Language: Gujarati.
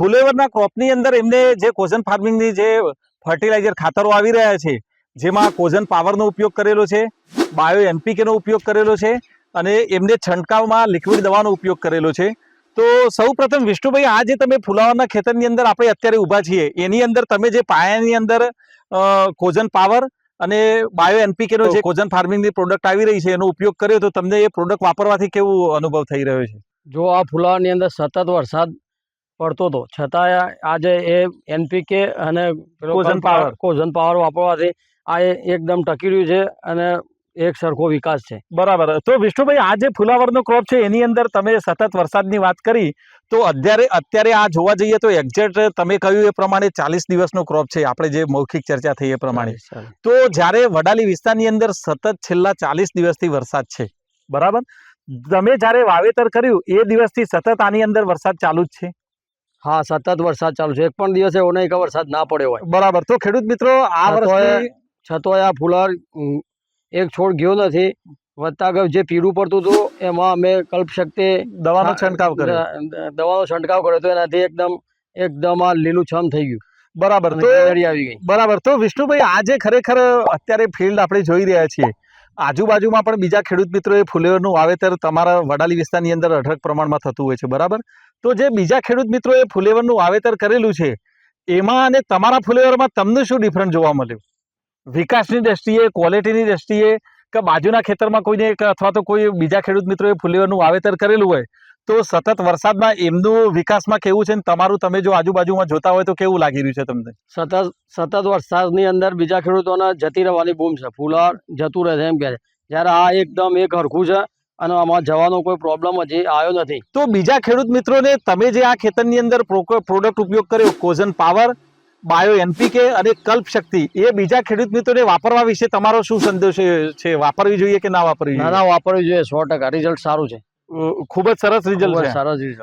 ફુલેવરના ક્રોપની અંદર એમને જે કોઝન ફાર્મિંગની જે ફર્ટિલાઇઝર ખાતરો આવી રહ્યા છે જેમાં કોઝન પાવરનો ઉપયોગ કરેલો છે બાયો એનપીકેનો ઉપયોગ કરેલો છે અને એમને છંટકાવમાં લિક્વિડ દવાનો ઉપયોગ કરેલો છે. તો સૌ પ્રથમ વિષ્ણુભાઈ આ જે તમે ફુલાવરના ખેતરની અંદર આપણે અત્યારે ઊભા છીએ એની અંદર તમે જે પાયાની અંદર કોઝન પાવર અને બાયો એનપીકેનો જે કોઝન ફાર્મિંગની પ્રોડક્ટ આવી રહી છે એનો ઉપયોગ કર્યો તો તમને એ પ્રોડક્ટ વાપરવાથી કેવું અનુભવ થઈ રહ્યો છે? જો આ ફુલાવરની અંદર સતત વરસાદ પડતો હતો. છતાંય આજે એ એનપીકે અને કોઝન પાવર. કોઝન પાવર વાપરવાથી આ એકદમ ટકી રહ્યું છે અને એક સરખો વિકાસ છે. બરાબર. તો વિષ્ણુભાઈ આ જે ફુલાવરનો ક્રોપ છે એની અંદર તમે સતત વરસાદની વાત કરી. તો અત્યારે અત્યારે આ જોવા જઈએ તો એક્ઝેક્ટ તમે કહ્યું એ પ્રમાણે ચાલીસ દિવસનો ક્રોપ છે. આપણે જે મૌખિક ચર્ચા થઈ એ પ્રમાણે. તો જ્યારે વડાલી વિસ્તારની અંદર સતત છેલ્લા ચાલીસ દિવસથી વરસાદ છે. બરાબર? તમે જ્યારે વાવેતર કર્યું એ દિવસથી સતત આની અંદર વરસાદ ચાલુ જ છે? હા સતત વરસાદ ચાલુ છે. એક પણ દિવસે એવો નહીં કે વરસાદ ના પડ્યો હોય. બરાબર. તો ખેડૂત મિત્રો આ વર્ષે તો આ ફુલાવર એક છોડ ગયો નથી. વધતા ગયું. જે પીળું પડતું હતું એમાં અમે કલ્પશક્તિ દવાનો છંટકાવ કર્યો. દવાનો છંટકાવ કર્યો હતો. એનાથી એકદમ એકદમ આ લીલું છમ થઈ ગયું. બરાબર. તો આવી ગઈ. બરાબર. તો વિષ્ણુભાઈ આજે ખરેખર અત્યારે ફિલ્ડ આપણે જોઈ રહ્યા છીએ. આજુબાજુમાં પણ બીજા ખેડૂત મિત્રોએ ફુલેવરનું વાવેતર તમારા વડાલી વિસ્તારની અંદર અઢળક પ્રમાણમાં થતું હોય છે, બરાબર? તો જે બીજા ખેડૂત મિત્રોએ ફુલેવરનું વાવેતર કરેલું છે, એમાં અને તમારા ફુલેવરમાં તમને શું ડિફરન્સ જોવા મળ્યું? વિકાસની દ્રષ્ટિએ ક્વોલિટીની દ્રષ્ટિએ કે બાજુના ખેતરમાં કોઈને એક અથવા તો કોઈ બીજા ખેડૂત મિત્રોએ ફુલેવરનું વાવેતર કરેલું હોય તો સતત વરસાદમાં એમનું વિકાસમાં કેવું છે ને તમારું તમે જો આજુબાજુમાં જોતા હોય તો કેવું લાગી રહ્યું છે તમને? સતત સતત વરસાદની અંદર બીજા ખેડૂતોને જતી રહેવાની બૂમ છે. ફુલાવર જતું રહે છે એમ કહે છે. જ્યારે આ એકદમ એક હરખું છે અને આમાં જવાનો કોઈ પ્રોબ્લેમ હજી આવ્યો નથી. તો બીજા ખેડૂત મિત્રોને તમે જે આ ખેતરની અંદર પ્રોડક્ટ ઉપયોગ કર્યો કોઝન પાવર બાયો એનપીકે અને કલ્પ શક્તિ એ બીજા ખેડૂત મિત્રોને વાપરવા વિશે તમારો શું સંદેશ છે? વાપરવી જોઈએ કે ના વાપરવી ના જોઈએ? ના વાપરવી જોઈએ સો ટકા. રિઝલ્ટ સારું છે. ખૂબ જ સરસ રિઝલ્ટ સરસ રિઝલ્ટ.